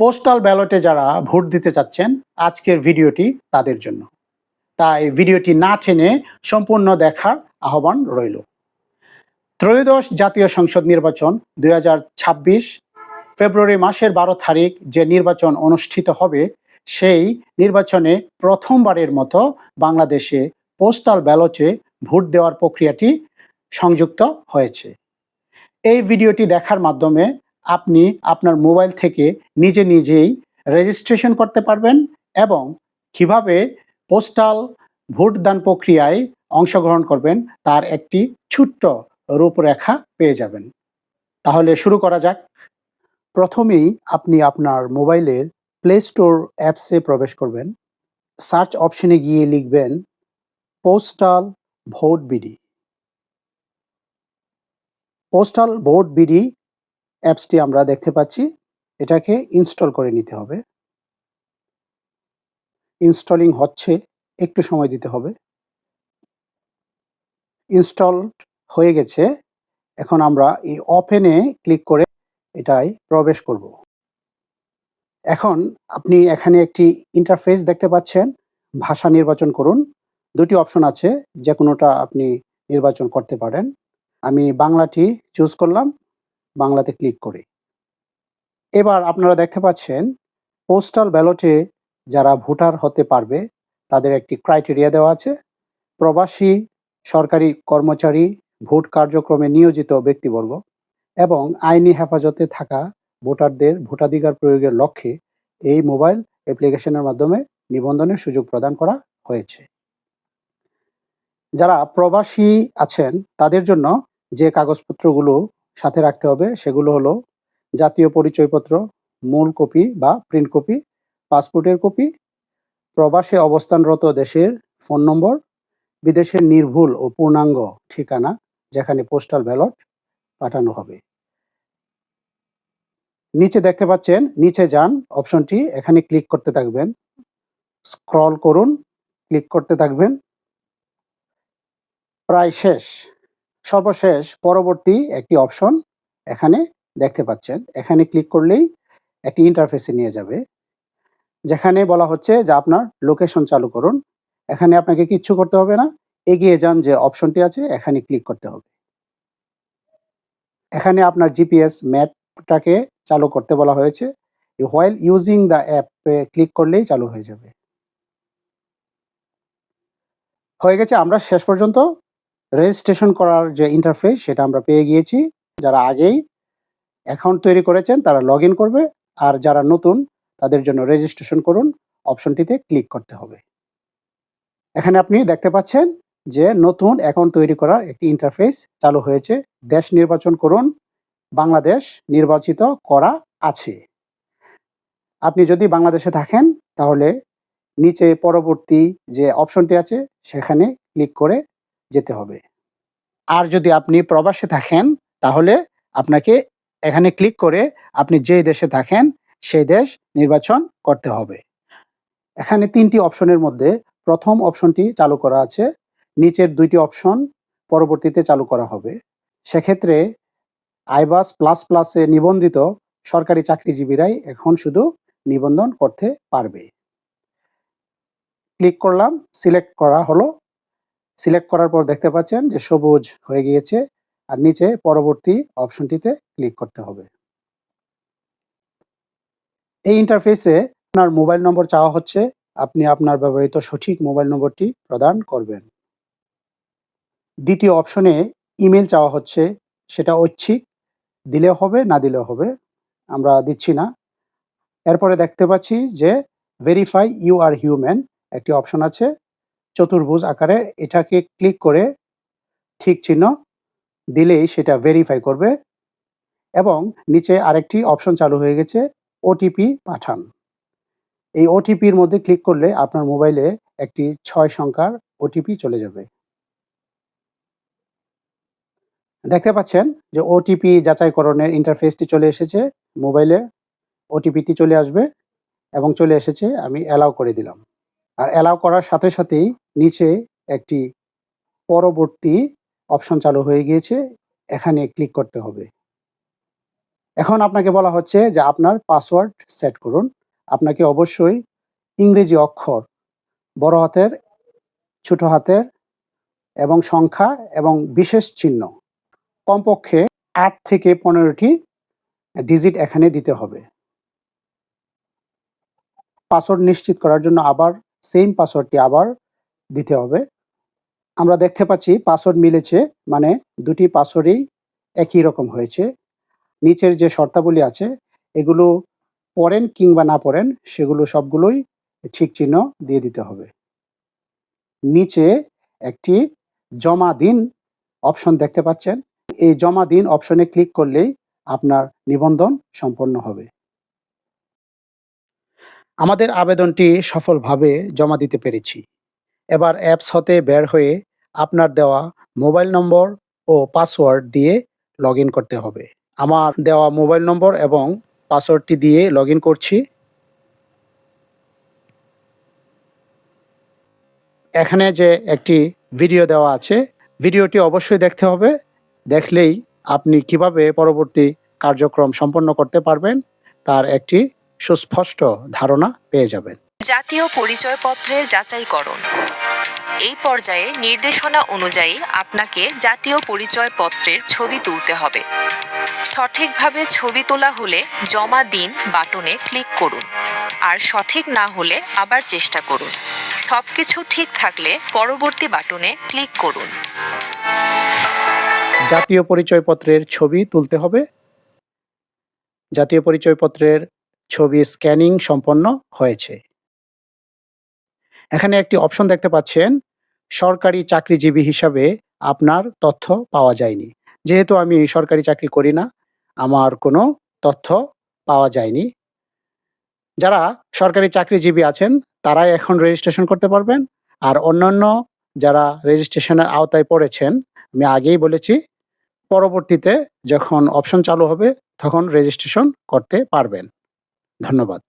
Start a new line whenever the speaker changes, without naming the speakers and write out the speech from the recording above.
Postal ব্যালটে যারা vote দিতে চাচ্ছেন, আজকের ভিডিওটি তাদের জন্য। তাই ভিডিওটি না টেনে সম্পূর্ণ দেখার আহ্বান রইল। ত্রয়োদশ জাতীয় সংসদ নির্বাচন দু হাজার ছাব্বিশ ফেব্রুয়ারি মাসের বারো তারিখ যে নির্বাচন অনুষ্ঠিত হবে, সেই নির্বাচনে প্রথমবারের মতো বাংলাদেশে পোস্টাল ব্যালটে ভোট দেওয়ার প্রক্রিয়াটি সংযুক্ত হয়েছে। এই ভিডিওটি দেখার মাধ্যমে আপনি আপনার মোবাইল থেকে নিজে নিজেই রেজিস্ট্রেশন করতে পারবেন এবং কীভাবে পোস্টাল ভোটদান প্রক্রিয়ায় অংশগ্রহণ করবেন তার একটি ছোট্ট রূপরেখা পেয়ে যাবেন। তাহলে শুরু করা যাক। প্রথমেই আপনি আপনার মোবাইলের প্লে স্টোর অ্যাপসে প্রবেশ করবেন। সার্চ অপশনে গিয়ে লিখবেন postal vote BD postal vote BD অ্যাপসটি আমরা দেখতে পাচ্ছি। এটাকে ইনস্টল করে নিতে হবে। ইনস্টলিং হচ্ছে একটু সময় দিতে হবে। ইনস্টল হয়ে গেছে। এখন আমরা এই ওপেনে ক্লিক করে এটাই প্রবেশ করব। এখন আপনি এখানে একটি ইন্টারফেস দেখতে পাচ্ছেন। ভাষা নির্বাচন করুন। দুটি অপশন আছে। যে কোনোটা আপনি নির্বাচন করতে পারেন। আমি বাংলাটি চুজ করলাম। বাংলাতে ক্লিক করি। এবার আপনারা দেখতে পাচ্ছেন পোস্টাল ব্যালটে যারা ভোটার হতে পারবে, তাদের একটি ক্রাইটেরিয়া দেওয়া আছে। প্রবাসী, সরকারি কর্মচারী, ভোট কার্যক্রমে নিয়োজিত ব্যক্তিবর্গ এবং আইনি হেফাজতে থাকা ভোটারদের ভোটাধিকার প্রয়োগের লক্ষ্যে এই মোবাইল অ্যাপ্লিকেশনের মাধ্যমে নিবন্ধনের সুযোগ প্রদান করা হয়েছে। যারা প্রবাসী আছেন, তাদের জন্য যে কাগজপত্রগুলো সাথে রাখতে হবে, সেগুলো হলো জাতীয় পরিচয়পত্র, মূল কপি বা প্রিন্ট কপি, পাসপোর্টের কপি, প্রবাসে অবস্থানরত দেশের ফোন নম্বর বিদেশের নির্ভুল ও পূর্ণাঙ্গ ঠিকানা যেখানে পোস্টাল ব্যালট পাঠানো হবে। নিচে দেখতে পাচ্ছেন, নিচে যান অপশনটি এখানে ক্লিক করতে থাকবেন। স্ক্রল করুন ক্লিক করতে থাকবেন। প্রায় শেষ। সর্বশেষ পরবর্তী একটি অপশন এখানে দেখতে পাচ্ছেন। এখানে ক্লিক করলেই একটি ইন্টারফেসে নিয়ে যাবে। যেখানে বলা হচ্ছে যে আপনার লোকেশন চালু করুন। এখানে আপনাকে কিচ্ছু করতে হবে না। এগিয়ে যান যে অপশনটি আছে, এখানে ক্লিক করতে হবে। এখানে আপনার জিপিএস ম্যাপটাকে চালু করতে বলা হয়েছে। While using the app click করলেই চালু হয়ে যাবে। হয়ে গেছে, আমরা শেষ পর্যন্ত রেজিস্ট্রেশন করার যে ইন্টারফেস সেটা আমরা পেয়ে গিয়েছি। যারা আগেই অ্যাকাউন্ট তৈরি করেছেন, তারা লগ করবে। আর যারা নতুন, তাদের জন্য রেজিস্ট্রেশন করুন। অপশনটিতে ক্লিক করতে হবে। এখানে আপনি দেখতে পাচ্ছেন যে নতুন অ্যাকাউন্ট তৈরি করার একটি ইন্টারফেস চালু হয়েছে। দেশ নির্বাচন করুন। বাংলাদেশ নির্বাচিত করা আছে। আপনি যদি বাংলাদেশে থাকেন, তাহলে নিচে পরবর্তী যে অপশনটি আছে, সেখানে ক্লিক করে যেতে হবে। আর যদি আপনি প্রবাসে থাকেন, তাহলে আপনাকে এখানে ক্লিক করে আপনি যে দেশে থাকেন, সেই দেশ নির্বাচন করতে হবে। এখানে তিনটি অপশনের মধ্যে প্রথম অপশনটি চালু করা আছে, নিচের দুইটি অপশন পরবর্তীতে চালু করা হবে। সেক্ষেত্রে আইবাস প্লাস প্লাসে নিবন্ধিত সরকারি চাকরিজীবীরাই এখন শুধু নিবন্ধন করতে পারবে। ক্লিক করলাম, সিলেক্ট করা হলো। সিলেক্ট করার পর দেখতে পাচ্ছেন যে সবুজ হয়ে গিয়েছে। আর নিচে পরবর্তী অপশনটিতে ক্লিক করতে হবে। এই ইন্টারফেসে আপনার মোবাইল নম্বর চাওয়া হচ্ছে। আপনি আপনার ব্যবহৃত সঠিক মোবাইল নম্বরটি প্রদান করবেন। দ্বিতীয় অপশনে ইমেল চাওয়া হচ্ছে। সেটা ঐচ্ছিক। দিলে হবে, না দিলেও হবে, আমরা দিচ্ছি না। এরপরে দেখতে পাচ্ছি যে ভেরিফাই ইউ আর হিউম্যান একটি অপশন আছে। চতুর্ভুজ আকারে এটাকে ক্লিক করে ঠিক চিহ্ন দিলেই সেটা ভেরিফাই করবে এবং নিচে আরেকটি অপশন চালু হয়ে গেছে ওটিপি পাঠান। এই ওটিপির মধ্যে ক্লিক করলে আপনার মোবাইলে একটি ছয় সংখ্যার ওটিপি চলে যাবে। দেখতে পাচ্ছেন যে ওটিপি যাচাইকরণের ইন্টারফেসটি চলে এসেছে মোবাইলে ওটিপিটি চলে আসবে এবং চলে এসেছে, আমি অ্যালাউ করে দিলাম। আর অ্যালাউ করার সাথে সাথেই নিচে একটি পরবর্তী অপশন চালু হয়ে গিয়েছে। এখানে ক্লিক করতে হবে। এখন আপনাকে বলা হচ্ছে যে আপনার পাসওয়ার্ড সেট করুন। আপনাকে অবশ্যই ইংরেজি অক্ষর, বড় হাতের, ছোট হাতের এবং সংখ্যা এবং বিশেষ চিহ্ন কমপক্ষে আট থেকে পনেরোটি ডিজিট এখানে দিতে হবে। পাসওয়ার্ড নিশ্চিত করার জন্য আবার সেম পাসওয়ার্ডটি আবার দিতে হবে। আমরা দেখতে পাচ্ছি পাসওয়ার্ড মিলেছে মানে দুটি পাসওয়ার্ডই একই রকম হয়েছে। নিচের যে শর্তাবলী আছে, এগুলো পড়েন কিংবা না পড়েন, সেগুলো সবগুলোই ঠিক চিহ্ন দিয়ে দিতে হবে। নিচে একটি জমা দিন অপশন দেখতে পাচ্ছেন। এই জমা দিন অপশনে ক্লিক করলেই আপনার নিবন্ধন সম্পন্ন হবে। আমাদের আবেদনটি সফলভাবে জমা দিতে পেরেছি। এবার অ্যাপস হতে বের হয়ে আপনার দেওয়া মোবাইল নম্বর ও পাসওয়ার্ড দিয়ে লগ করতে হবে। আমার দেওয়া মোবাইল নম্বর এবং পাসওয়ার্ডটি দিয়ে লগ করছি। এখানে যে একটি ভিডিও দেওয়া আছে, ভিডিওটি অবশ্যই দেখতে হবে। দেখলেই আপনি কীভাবে পরবর্তী কার্যক্রম সম্পন্ন করতে পারবেন, তার একটি সুস্পষ্ট ধারণা পেয়ে যাবেন।
জাতীয় পরিচয়পত্রের যাচাইকরণ। এই পর্যায়ে নির্দেশনা অনুযায়ী আপনাকে জাতীয় পরিচয়পত্রের ছবি তুলতে হবে। সঠিকভাবে ছবি তোলা হলে জমা দিন বাটনে ক্লিক করুন। আর সঠিক না হলে আবার চেষ্টা করুন। সবকিছু ঠিক থাকলে পরবর্তী বাটনে ক্লিক করুন।
জাতীয় পরিচয়পত্রের ছবি তুলতে হবে। জাতীয় পরিচয়পত্রের ছবি স্ক্যানিং সম্পন্ন হয়েছে। এখানে একটি অপশন দেখতে পাচ্ছেন, সরকারি চাকরিজীবী হিসাবে আপনার তথ্য পাওয়া যায়নি। যেহেতু আমি সরকারি চাকরি করি না, আমার কোনো তথ্য পাওয়া যায়নি। যারা সরকারি চাকরিজীবী আছেন, তারাই এখন রেজিস্ট্রেশন করতে পারবেন। আর অন্যান্য যারা রেজিস্ট্রেশনের আওতায় পড়েছেন, আমি আগেই বলেছি, পরবর্তীতে যখন অপশন চালু হবে, তখন রেজিস্ট্রেশন করতে পারবেন। ধন্যবাদ।